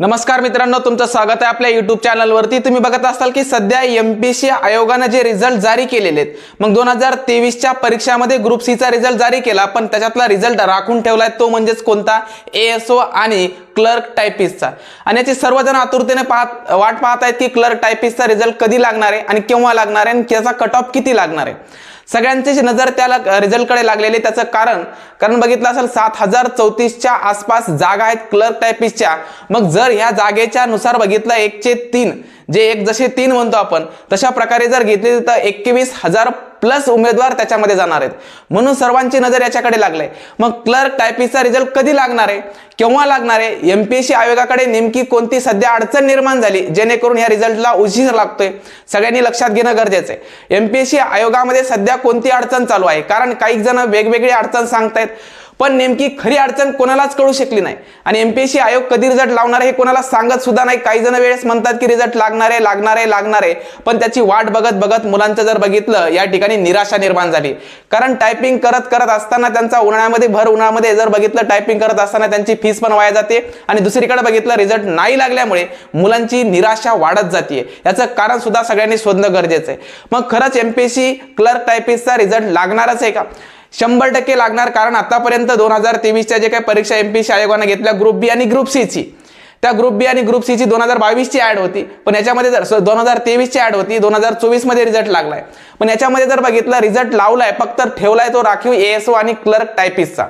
नमस्कार मित्रांनो तुमचं स्वागत आहे आपल्या युट्यूब चॅनलवरती तुम्ही बघत असाल की सध्या एम पी सी आयोगानं जे रिझल्ट जारी केलेले आहेत मग दोन हजार तेवीसच्या परीक्षामध्ये ग्रुप सीचा रिझल्ट जारी केला पण त्याच्यातला रिझल्ट राखून ठेवलाय तो म्हणजेच कोणता? ए एस ओ आणि क्लर्क टायपिस्टचा आणि याची सर्वजण आतुरतेने पाहत वाट पाहत आहेत की क्लर्क टायपिस्टचा रिझल्ट कधी लागणार आहे आणि केव्हा लागणार आहे आणि त्याचा कट ऑफ किती लागणार आहे. सगळ्यांचीच नजर त्याला रिझल्टकडे लागलेली त्याचं कारण कारण बघितलं असेल सात हजार चौतीसच्या आसपास जागा आहेत क्लर्क टायपिस्टच्या मग जर ह्या जागेच्या नुसार बघितलं एकचे तीन जे एक जसे तीन म्हणतो आपण तशा प्रकारे जर घेतली तर एकवीस हजार प्लस उमेदवार त्याच्यामध्ये जाणार आहेत. म्हणून सर्वांची नजर याच्याकडे लागले. मग क्लर्क टायपिस्टचा रिझल्ट कधी लागणार आहे? केव्हा लागणार आहे? एमपीएससी आयोगाकडे नेमकी कोणती सध्या अडचण निर्माण झाली? जेणेकरून या रिझल्टला उशीर लागतोय. सगळ्यांनी लक्षात घेणं गरजेचं आहे. एमपीएससी आयोगामध्ये सध्या कोणती अडचण चालू आहे? कारण काही जण वेगवेगळी अडचण सांगतायत. पण नेमकी खरी अडचण कोणालाच कळू शकली नाही. आणि एमपीएससी आयोग कधी रिझल्ट लावणार हे कोणाला सांगत सुद्धा नाही. काही जण वेळेस म्हणतात की रिझल्ट लागणार आहे लागणार आहे लागणार आहे. पण त्याची वाट बघत बघत मुलांचं जर बघितलं या ठिकाणी निराशा निर्माण झाली. कारण टायपिंग करत करत असताना त्यांचा उन्हाळ्यामध्ये भर उन्हाळ्यामध्ये जर बघितलं टायपिंग करत असताना त्यांची फीस पण वाया जाते. आणि दुसरीकडे बघितलं रिझल्ट नाही लागल्यामुळे मुलांची निराशा वाढत जाते. याचं कारण सुद्धा सगळ्यांनी शोधणं गरजेचं आहे. मग खरंच एमपीएससी क्लर्क टायपिस्टचा रिझल्ट लागणारच आहे का? शंभर टक्के लागणार कारण आतापर्यंत दोन हजार तेवीसच्या जे काही परीक्षा एम एमपीसी आयोगाने घेतल्या ग्रुप बी आणि ग्रुप सीची त्या ग्रुप बी आणि ग्रुप सीची दोन हजार बावीसची ऍड होती. पण याच्यामध्ये जर दोन हजार तेवीसची ऍड होती दोन हजार चोवीसमध्ये रिझल्ट लागलाय. पण याच्यामध्ये जर बघितलं रिझल्ट लावलाय फक्त ठेवलाय तो राखीव एएसओ आणि क्लर्क टायपिस्टचा.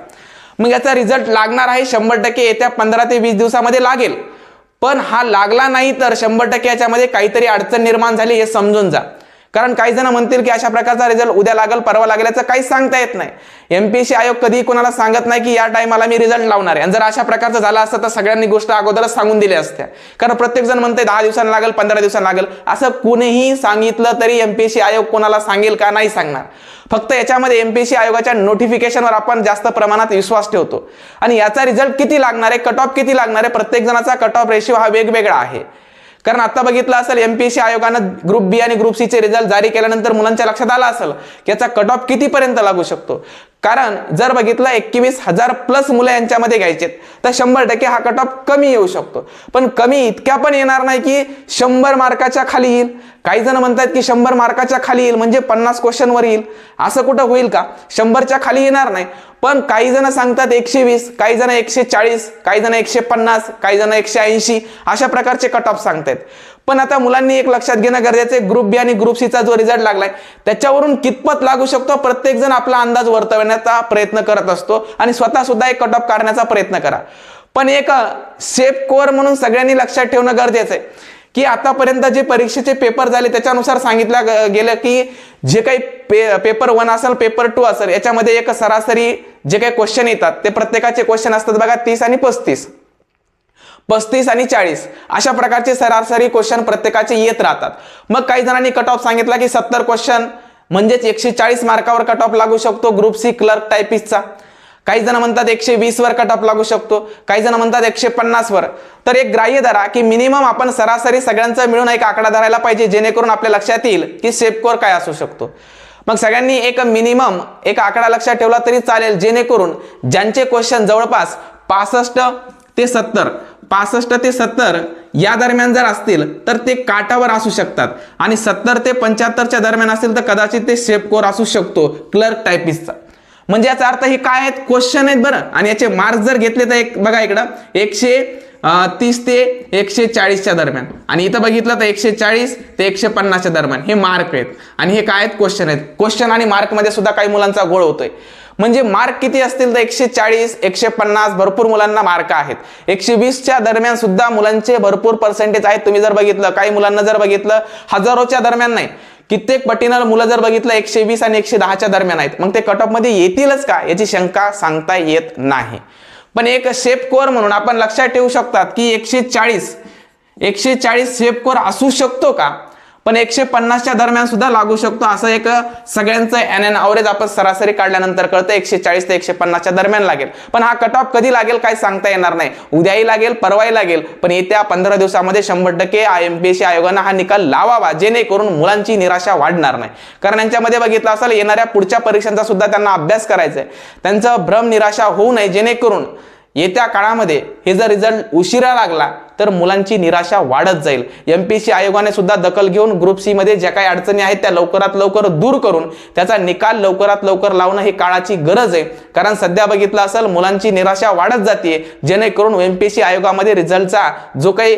मग याचा रिझल्ट लागणार आहे शंभर टक्के येत्या पंधरा ते वीस दिवसामध्ये लागेल. पण हा लागला नाही तर शंभर टक्के याच्यामध्ये काहीतरी अडचण निर्माण झाली हे समजून जा. कारण काही जण म्हणतील की अशा प्रकारचा रिझल्ट उद्या लागेल परवा लागल्याचं काहीच सांगता येत नाही. एमपीएससी आयोग कधी कोणाला सांगत नाही की या टायमाला मी रिझल्ट लावणार आहे. आणि जर अशा प्रकारचं झालं असतं तर सगळ्यांनी गोष्ट अगोदरच सांगून दिल्या असत्या. कारण प्रत्येक जण म्हणते दहा दिवसांना लागेल पंधरा दिवसांना लागेल. असं कुणीही सांगितलं तरी एमपीएससी आयोग कोणाला सांगेल का नाही सांगणार. फक्त याच्यामध्ये एमपीएससी आयोगाच्या नोटिफिकेशनवर आपण जास्त प्रमाणात विश्वास ठेवतो. आणि याचा रिझल्ट किती लागणार आहे कट ऑफ किती लागणार आहे प्रत्येक जणाचा कट ऑफ रेशिओ हा वेगवेगळा आहे. कारण आता बघितलं असेल एमपीएससी आयोगानं ग्रुप बी आणि ग्रुप सीचे रिझल्ट जारी केल्यानंतर मुलांच्या लक्षात आला असेल की याचा कट ऑफ कितीपर्यंत लागू शकतो. कारण जर बघितलं एकवीस हजार प्लस मुलं यांच्यामध्ये घ्यायचे तर शंभर टक्के हा कट ऑफ कमी येऊ शकतो. पण कमी इतक्या पण येणार नाही की शंभर मार्काच्या खाली येईल. काही जण म्हणतात की शंभर मार्काच्या खाली येईल म्हणजे पन्नास क्वेश्चनवर येईल. असं कुठं होईल का? शंभरच्या खाली येणार नाही. पण काही जण सांगतात एकशे वीस काही जण एकशे चाळीस काही जण एकशे पन्नास काही जण एकशे ऐंशी अशा प्रकारचे कट ऑफ सांगतायत. पण आता मुलांनी एक लक्षात घेणं गरजेचं आहे ग्रुप बी आणि ग्रुप सीचा जो रिझल्ट लागलाय त्याच्यावरून कितपत लागू शकतो? प्रत्येक जण आपला अंदाज वर्तवण्याचा प्रयत्न करत असतो आणि स्वतः सुद्धा एक कट ऑफ काढण्याचा प्रयत्न करा. पण एक सेफ कोअर म्हणून सगळ्यांनी लक्षात ठेवणं गरजेचं आहे. की आतापर्यंत जे परीक्षेचे पेपर झाले त्याच्यानुसार सांगितलं गेलं की जे काही पे पेपर वन असेल पेपर टू असेल याच्यामध्ये एक सरासरी जे काही क्वेश्चन येतात ते प्रत्येकाचे क्वेश्चन असतात बघा तीस आणि पस्तीस. पस्तीस आणि चाळीस. अशा प्रकारचे सरासरी क्वेश्चन प्रत्येकाचे येत राहतात. मग काही जणांनी कट ऑफ सांगितला की सत्तर क्वेश्चन म्हणजेच एकशे चाळीस मार्कावर कट ऑफ लागू शकतो ग्रुप सी क्लर्क टायपिस्टचा काही जण म्हणतात एकशे वीस वर लागू शकतो. काही जण म्हणतात एकशे पन्नास वर. तर एक ग्राह्य धरा की मिनिमम आपण सरासरी सगळ्यांचा मिळून एक आकडा धरायला पाहिजे जेणेकरून आपल्या लक्षात येईल की शेपकोर काय असू शकतो. मग सगळ्यांनी एक मिनिमम एक आकडा लक्षात ठेवला तरी चालेल जेणेकरून ज्यांचे क्वेश्चन जवळपास पासष्ट ते सत्तर पासष्ट ते सत्तर या दरम्यान जर असतील तर ते काटावर असू शकतात. आणि सत्तर ते पंच्याहत्तरच्या दरम्यान असतील तर कदाचित ते शेपकोर असू शकतो क्लर्क टायपिस्टचा म्हणजे याचा अर्थ हे काय आहेत? क्वेश्चन आहेत बरं. आणि याचे मार्क्स जर घेतले तर एक बघा इकडं. एकशे तीस ते एकशे चाळीसच्या दरम्यान. आणि इथं बघितलं तर एकशे चाळीस ते एकशे पन्नासच्या दरम्यान. हे मार्क आहेत. आणि हे काय आहेत? क्वेश्चन आहेत. क्वेश्चन आणि मार्कमध्ये सुद्धा काही मुलांचा गोळ होतोय. म्हणजे मार्क किती असतील तर एकशे चाळीस एकशे पन्नास भरपूर मुलांना मार्क आहेत. एकशे वीसच्या दरम्यान सुद्धा मुलांचे भरपूर पर्सेंटेज आहेत. तुम्ही जर बघितलं काही मुलांना जर बघितलं हजारोच्या दरम्यान नाही. कित्येक पटीनं मुलं जर बघितलं एकशे वीस आणि एकशे दहाच्या दरम्यान आहेत. मग ते कट ऑफमध्ये येतीलच का? याची शंका सांगता येत नाही. पण एक शेपकोअर म्हणून आपण लक्षात ठेवू शकतात की एकशे चाळीस एकशे चाळीस शेपकोअर असू शकतो का? पण एकशे पन्नासच्या दरम्यान सुद्धा लागू शकतो. असं एक सगळ्यांचं एन एन अवरेज आपण सरासरी काढल्यानंतर कळतं एकशे चाळीस ते एकशे पन्नासच्या दरम्यान लागेल. पण हा कट ऑफ कधी लागेल काय सांगता येणार नाही. उद्याही लागेल परवाही लागेल पण येत्या पंधरा दिवसामध्ये शंभर टक्के I M P S C आयोगानं हा निकाल लावावा जेणेकरून मुलांची निराशा वाढणार नाही. कारण यांच्यामध्ये बघितलं असेल येणाऱ्या पुढच्या परीक्षांचा सुद्धा त्यांना अभ्यास करायचा आहे त्यांचं भ्रम निराशा होऊ नये जेणेकरून येत्या काळामध्ये हे जर रिझल्ट उशिरा लागला तर मुलांची निराशा वाढत जाईल. एम पी सी आयोगाने सुद्धा दखल घेऊन ग्रुप सी मध्ये ज्या काही अडचणी आहेत त्या लवकरात लवकर दूर करून त्याचा निकाल लवकरात लवकर लावणं ही काळाची गरज आहे. कारण सध्या बघितलं असेल मुलांची निराशा वाढत जाते जेणेकरून एम पी सी आयोगामध्ये रिझल्टचा जो काही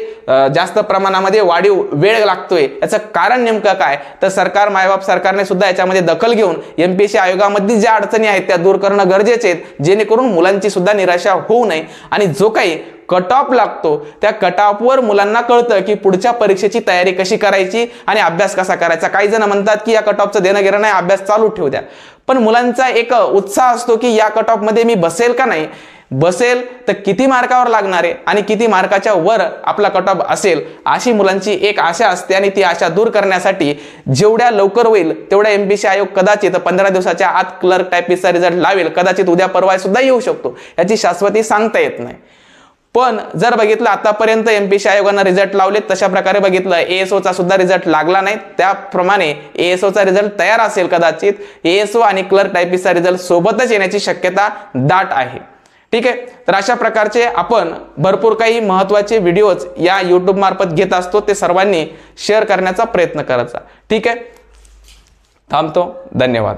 जास्त प्रमाणामध्ये वाढीव वेळ लागतोय याचं कारण नेमकं काय? तर सरकार मायबाप सरकारने सुद्धा याच्यामध्ये दखल घेऊन एम पी सी आयोगामधली ज्या अडचणी आहेत त्या दूर करणं गरजेचे आहेत. जेणेकरून मुलांची सुद्धा निराशा होऊ नये. आणि जो काही कट ऑफ लागतो. त्या कट ऑफवर मुलांना कळतं की पुढच्या परीक्षेची तयारी कशी करायची आणि अभ्यास कसा करायचा. काही जण म्हणतात की या कट ऑफचं देणं घेणं नाही अभ्यास चालू ठेवू द्या. पण मुलांचा एक उत्साह असतो की या कट ऑफमध्ये मी बसेल का नाही? बसेल तर किती मार्कावर लागणार आहे आणि किती मार्काच्या वर आपला कट ऑफ असेल? अशी मुलांची एक आशा असते आणि ती आशा दूर करण्यासाठी जेवढ्या लवकर होईल तेवढ्या एम बी सी आयोग कदाचित पंधरा दिवसाच्या आत क्लर्क टायपिस्टचा रिझल्ट लावेल. कदाचित उद्या परवा सुद्धा येऊ शकतो. याची शाश्वती सांगता येत नाही. पण जर बघितलं आतापर्यंत एम पी आयोगानं रिझल्ट लावले तशा प्रकारे बघितलं एएसओचा सुद्धा रिझल्ट लागला नाही. त्याप्रमाणे एएसओचा रिझल्ट तयार असेल कदाचित एएसओ आणि क्लर्क टायपिस्टचा रिझल्ट सोबतच येण्याची शक्यता दाट आहे. ठीक आहे? तर अशा प्रकारचे आपण भरपूर काही महत्त्वाचे व्हिडिओज या यूट्यूब मार्फत घेत असतो. ते सर्वांनी शेअर करण्याचा प्रयत्न करायचा. ठीक आहे? थांबतो. धन्यवाद.